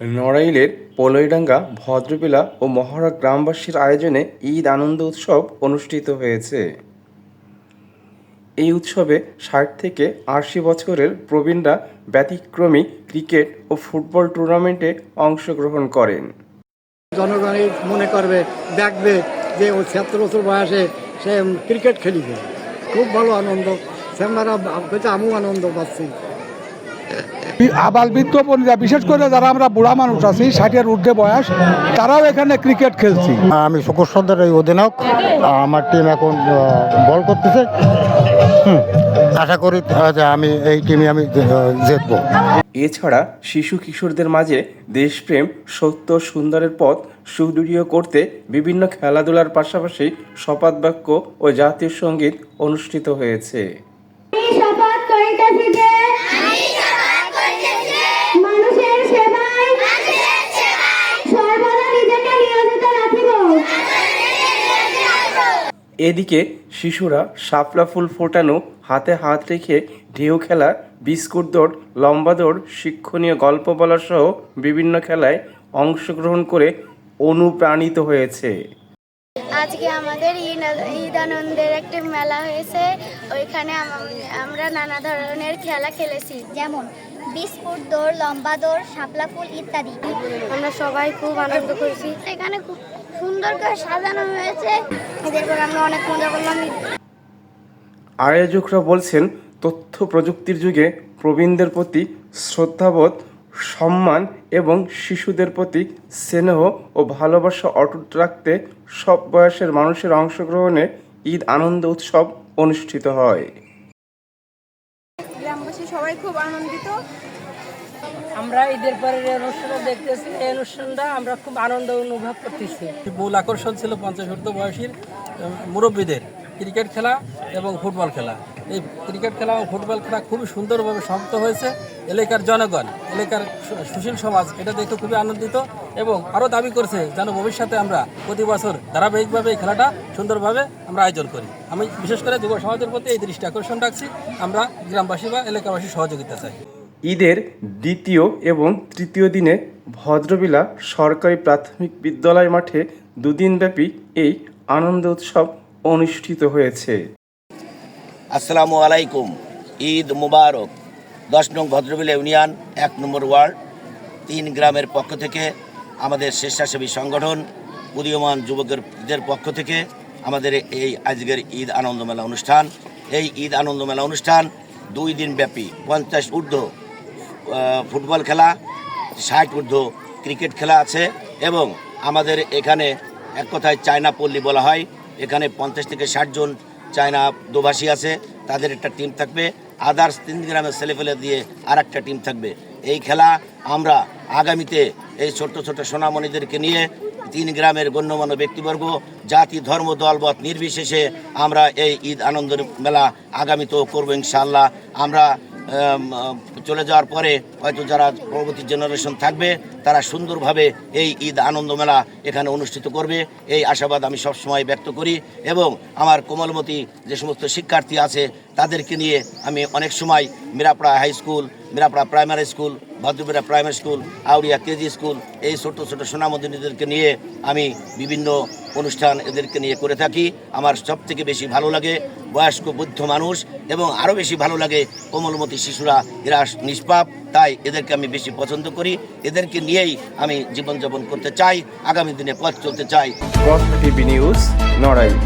নড়াইলের পলইডাঙ্গা ভদ্রবেলা ও মহড়া গ্রামবাসীর আয়োজনে ঈদ আনন্দ উৎসব অনুষ্ঠিত হয়েছে। এই উৎসবে ষাট থেকে আশি বছরের প্রবীণরা ব্যতিক্রমী ক্রিকেট ও ফুটবল টুর্নামেন্টে অংশগ্রহণ করেন। জনগণই মনে করবে, দেখবে যে ও ছিয়াত্তর বছর বয়সে সে ক্রিকেট খেলিবে। খুব ভালো আনন্দ। হচ্ছে আমিও আনন্দ পাচ্ছি। আবাল বৃদ্ধপনীরা বিশেষ করে যারা আমরা বুড়া মানুষ আছি ষাটের ঊর্ধ্বে বয়স তারাও এখানে ক্রিকেট খেলছি। আমি শুকুর সর্দার এই অধিনায়ক। আমার টিম এখন বল করতেছে। আশা করি আমি এই টিমে আমি জিতবো। এছাড়া শিশু কিশোরদের মাঝে দেশপ্রেম সত্য সুন্দরের পথ সুদৃঢ় করতে বিভিন্ন খেলাধুলার পাশাপাশি শপথ বাক্য ও জাতীয় সংগীত অনুষ্ঠিত হয়েছে। এদিকে শিশুরা শাপলা ফুল ফোটানো হাতে হাত রেখে ঢেউ খেলা বিস্কুট দৌড় লম্বা দৌড় শিক্ষণীয় গল্প বলা সহ বিভিন্ন খেলায় অংশগ্রহণ করে অনুপ্রাণিত হয়েছে। আজকে আমাদের ঈদ ঈদ আনন্দের একটা মেলা হয়েছে। ওইখানে আমরা নানা ধরনের খেলা খেলেছি। যেমন বিস্কুট দৌড় লম্বা দৌড় শাপলা ফুল ইত্যাদি। আমরা সবাই খুব আনন্দ করেছি। এখানে খুব সুন্দর করে সাজানো হয়েছে। এদের আমরা অনেক মজা করলাম। আয়োজকরা বলছেন তথ্য প্রযুক্তির যুগে প্রবীণদের প্রতি শ্রদ্ধাবোধ সম্মান এবং শিশুদের প্রতি স্নেহ ও ভালোবাসা অটুট রাখতে সব বয়সের মানুষের অংশগ্রহণে ঈদ আনন্দ উৎসব অনুষ্ঠিত হয়। গ্রামবাসী সবাই খুব আনন্দিত। আমরা ঈদের পরের অনুষ্ঠানটা দেখতেছি। এই অনুষ্ঠানটা আমরা খুব আনন্দ অনুভব করতেছি। মূল আকর্ষণ ছিল পঞ্চাশ ঊর্ধ্ব বয়সীর মুরব্বীদের ক্রিকেট খেলা এবং ফুটবল খেলা। এই ক্রিকেট খেলা এবং ফুটবল খেলা খুবই সুন্দরভাবে সমাপ্ত হয়েছে। এলাকার জনগণ, এলাকার সুশীল সমাজ এটা দেখে খুবই আনন্দিত এবং আরও দাবি করছে যেন ভবিষ্যতে আমরা প্রতি বছর ধারাবাহিকভাবে এই খেলাটা সুন্দরভাবে আমরা আয়োজন করি। আমি বিশেষ করে যুব সমাজের প্রতি এই দৃষ্টি আকর্ষণ রাখছি। আমরা গ্রামবাসী বা এলাকাবাসী সহযোগিতা চাই। ঈদের দ্বিতীয় এবং তৃতীয় দিনে ভদ্রবিলা সরকারি প্রাথমিক বিদ্যালয় মাঠে দুদিনব্যাপী এই আনন্দ উৎসব অনুষ্ঠিত হয়েছে। আসসালামু আলাইকুম। ঈদ মুবারক। দশ নং ভদ্রবিলা ইউনিয়ন, এক নম্বর ওয়ার্ড, তিন গ্রামের পক্ষ থেকে আমাদের স্বেচ্ছাসেবী সংগঠন, উদীয়মান যুবকদের পক্ষ থেকে আমাদের এই আজকের ঈদ আনন্দ মেলা অনুষ্ঠান। এই ঈদ আনন্দ মেলা অনুষ্ঠান দুই দিন ব্যাপী পঞ্চাশ ঊর্ধ্ব ফুটবল খেলা ষাট ঊর্ধ্ব ক্রিকেট খেলা আছে এবং আমাদের এখানে এক কথায় চায়না পল্লী বলা হয়। এখানে পঞ্চাশ থেকে ষাট জন চায়না দোভাষী আছে তাদের একটা টিম থাকবে। আদার্স তিন গ্রামের ছেলেফেলে দিয়ে আর একটা টিম থাকবে। এই খেলা আমরা আগামীতে এই ছোট্ট ছোট্ট সোনামণিদেরকে নিয়ে তিন গ্রামের গণ্যমান্য ব্যক্তিবর্গ জাতি ধর্ম দলবত নির্বিশেষে আমরা এই ঈদ আনন্দের মেলা আগামীতেও করব ইনশাআল্লাহ। আমরা আম, আম, চলে যাওয়ার পরে হয়তো যারা পরবর্তী জেনারেশন থাকবে, তারা সুন্দরভাবে এই ঈদ আনন্দ মেলা এখানে অনুষ্ঠিত করবে। এই আশাবাদ আমি সবসময় ব্যক্ত করি এবং আমার কোমলমতি যে সমস্ত শিক্ষার্থী আছে, তাদেরকে নিয়ে আমি অনেক সময় Mirapara high school Mirapara primary school Bhadrabera primary school Auria KG school এই ছোট ছোট সোনামদিনীদেরকে নিয়ে আমি বিভিন্ন অনুষ্ঠান এদেরকে নিয়ে করে থাকি। আমার সব থেকে বেশি ভালো লাগে বয়স্ক বৃদ্ধ মানুষ এবং আরও বেশি ভালো লাগে কোমলমতি শিশুরা। এরা নিষ্পাপ, তাই এদেরকে আমি বেশি পছন্দ করি। এদেরকে নিয়েই আমি জীবনযাপন করতে চাই। আগামী দিনে পথ চলতে চাই। নিউজ নড়াইল।